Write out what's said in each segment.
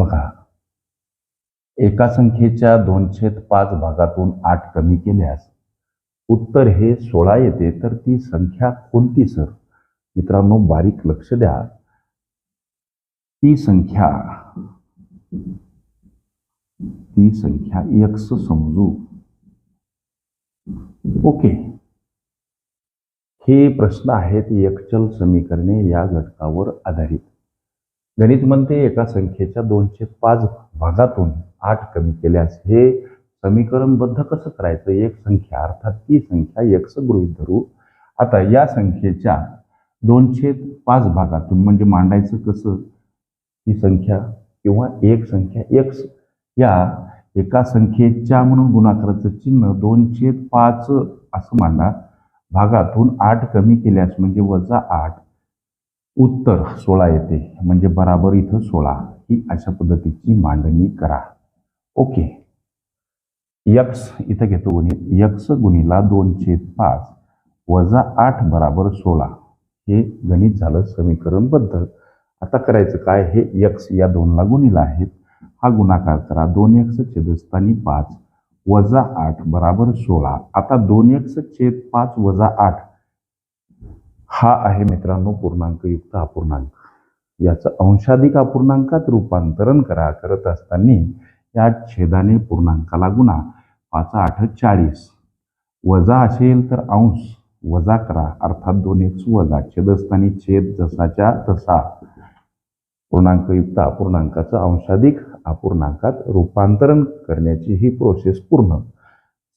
बघा. एका संख्येच्या दोनशेत पाच भागातून आठ कमी केल्यास उत्तर हे सोळा येते तर ती संख्या कोणती सर? मित्रांनो बारीक लक्ष द्या. ती संख्या ती संख्या यक्स समजू. ओके. हे प्रश्न आहेत एकचल समीकरणे या घटकावर आधारित. गणित म्हणते एका संख्येच्या दोनशे पाच भागातून आठ कमी केल्यास हे समीकरणबद्ध कसं करायचं? एक संख्या अर्थात ती संख्या एक्स गृहीत धरू. आता या संख्येच्या दोनशे पाच भागातून म्हणजे मांडायचं कसं? ही संख्या किंवा एक संख्या एक्स या एका संख्येच्या म्हणून गुणाकाराचं चिन्ह दोनशे पाच असं मांडा. भागातून आठ कमी केल्यास म्हणजे वजा आठ. उत्तर सोळा येते. म्हणजे बराबर इथं सोळा. ही अशा पद्धतीची मांडणी करा. ओके. यक्स इथं घेतो गुणित यक्स दोन दोनशे पाच वजा आठ बराबर सोळा. हे गणित झालं समीकरणबद्दल आता करायचं काय? हे यक्स या दोनला गुणीला आहेत. हा गुणाकार करा. दोन यक्स छेदस्थानी पाच वजा आठ बराबर सोळा. आता दोन यक्स छेद पाच वजा आठ हा आहे मित्रांनो पूर्णांकयुक्त अपूर्णांक याचं अंशाधिक अपूर्णांकात रूपांतरण करा. करत असताना या छेदाने पूर्णांकाला गुणा पाच आठ चाळीस. वजा असेल तर अंश वजा करा. अर्थात दोन एक्स वजा. असताना छेद जसाच्या तसा. पूर्णांकयुक्त अपूर्णांकाचं अंशाधिक अपूर्णांकात रूपांतरण करण्याची ही प्रोसेस पूर्ण.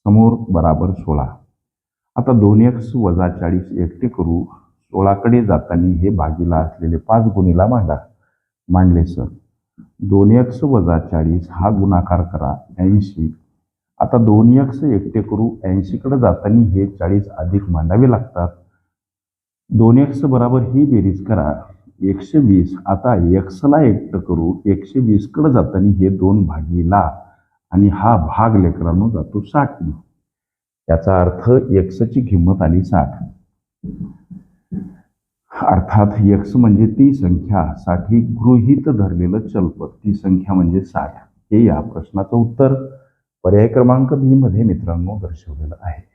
समोर बराबर सोळा. आता दोन एक्स वजा चाळीस एकटे करू. टोळाकडे जाताना हे भागीला असलेले पाच गुणीला मांडा. मांडले सर. दोन एक्स वजा चाळीस हा गुणाकार करा ऐंशी. आता दोन एक्स एकटे करू ऐंशीकडे जाताना हे चाळीस अधिक मांडावे लागतात. दोन एक्स बराबर ही बेरीज करा. एकशे वीस. आता एक्सला एकटं करू एकशे वीसकडे जाताना हे दोन भागीला आणि हा भाग लेकरांनो जातो साठ. याचा अर्थ एक्सची किंमत आली साठ. अर्थात यक्स म्हणजे ती संख्या साठी गृहीत धरलेलं चलपद. ती संख्या म्हणजे साठ हे या प्रश्नाचं उत्तर पर्याय क्रमांक बी मध्ये मित्रांनो दर्शवलेलं आहे.